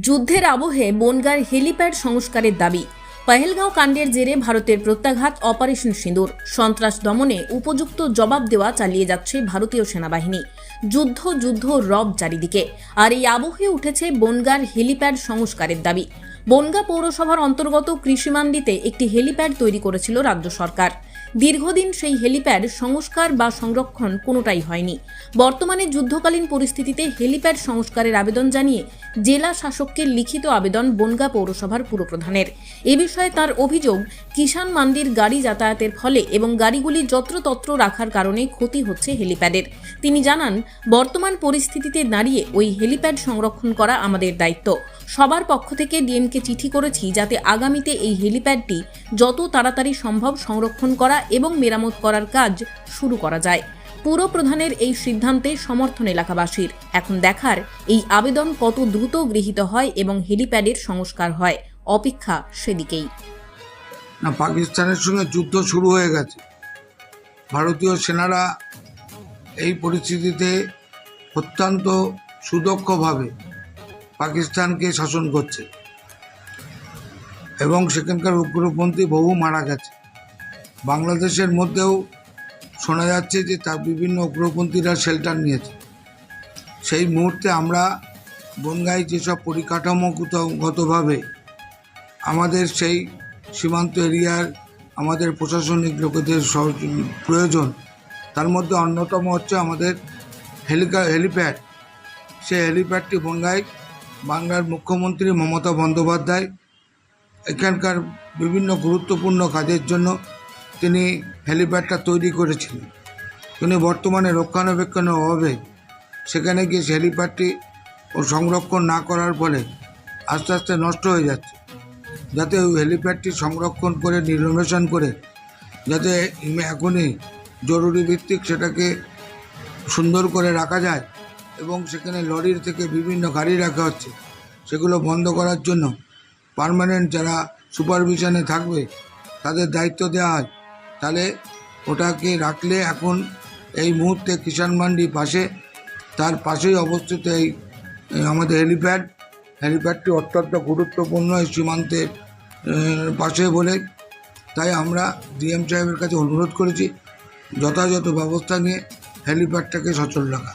যুদ্ধের আবহে বনগার হেলিপ্যাড সংস্কারের দাবি। পহেলগাঁও কাণ্ডের জেরে ভারতের প্রত্যাঘাত, অপারেশন সিঁদুর, সন্ত্রাস দমনে উপযুক্ত জবাব দেওয়া চালিয়ে যাচ্ছে ভারতীয় সেনাবাহিনী। যুদ্ধ যুদ্ধ, রব চারিদিকে। আর এই আবহে উঠেছে বনগার হেলিপ্যাড সংস্কারের দাবি। বনগা পৌরসভার অন্তর্গত কৃষিমান্ডিতে একটি হেলিপ্যাড তৈরি করেছিল রাজ্য সরকার। দীর্ঘদিন সেই হেলিপ্যাড সংস্কার বা সংরক্ষণ কোনোটাই হয়নি। বর্তমানে যুদ্ধকালীন পরিস্থিতিতে হেলিপ্যাড সংস্কারের আবেদন জানিয়ে জেলা শাসককে লিখিত আবেদন বনগা পৌরসভার পুরপ্রধানের। এ বিষয়ে তার অভিযোগ, কিষাণ মান্ডির গাড়ি যাতায়াতের ফলে এবং গাড়িগুলি যত্রতত্র রাখার কারণে ক্ষতি হচ্ছে হেলিপ্যাডের। তিনি জানান, বর্তমান পরিস্থিতিতে দাঁড়িয়ে ওই হেলিপ্যাড সংরক্ষণ করা আমাদের দায়িত্ব। সবার পক্ষ থেকে ডিএমকে চিঠি করেছি যাতে আগামীতে এই হেলিপ্যাডটি যত তাড়াতাড়ি সম্ভব সংরক্ষণ করা এবং মেরামত করার কাজ শুরু করা যায়। পুর প্রধানের এই সিদ্ধান্তে সমর্থন এলাকাবাসীর। এখন দেখার এই আবেদন কত দ্রুত গৃহীত হয় এবং হেলিপ্যাডের সংস্কার হয়। অপেক্ষা সেদিকেই। না, পাকিস্তানের সঙ্গে যুদ্ধ শুরু হয়ে গেছে। ভারতীয় সেনারা এই পরিস্থিতিতে অত্যন্ত সুদক্ষভাবে পাকিস্তানকে শাসন করছে। এবং সেখানকার উগ্রপন্থী বহু মারা গেছে। বাংলাদেশের মধ্যেও শোনা যাচ্ছে যে তার বিভিন্ন উগ্রপন্থীরা শেল্টার নিয়েছে। সেই মুহূর্তে আমরা বনগাই যেসব পরিকাঠামোগতভাবে আমাদের সেই সীমান্ত এরিয়ার আমাদের প্রশাসনিক লোকেদের প্রয়োজন, তার মধ্যে অন্যতম হচ্ছে আমাদের হেলিকা হেলিপ্যাড সেই হেলিপ্যাডটি বনগায় বাংলার মুখ্যমন্ত্রী মমতা বন্দ্যোপাধ্যায়, এখানকার বিভিন্ন গুরুত্বপূর্ণ কাজের জন্য তিনি হেলিপ্যাডটা তৈরি করেছিলেন তিনি বর্তমানে রক্ষণাবেক্ষণের অভাবে সেখানে গিয়ে সেই হেলিপ্যাডটি ও সংরক্ষণ না করার ফলে আস্তে আস্তে নষ্ট হয়ে যাচ্ছে। যাতে ওই হেলিপ্যাডটি সংরক্ষণ করে নির্নবেশন করে, যাতে এখনই জরুরি ভিত্তিক সেটাকে সুন্দর করে রাখা যায় এবং সেখানে লরির থেকে বিভিন্ন গাড়ি রাখা হচ্ছে। সেগুলো বন্ধ করার জন্য পার্মানেন্ট যারা সুপারভিশনে থাকবে, তাদের দায়িত্ব দেওয়া হয়। তাহলে ওটাকে রাখলে এখন এই মুহূর্তে কিষাণ মান্ডি পাশে, তার পাশেই অবস্থিত এই আমাদের হেলিপ্যাড। হেলিপ্যাডটি অত্যন্ত গুরুত্বপূর্ণ এই সীমান্তের পাশে বলে। তাই আমরা ডিএম সাহেবের কাছে অনুরোধ করেছি, যথাযথ ব্যবস্থা নিয়ে হেলিপ্যাডটাকে সচল রাখা।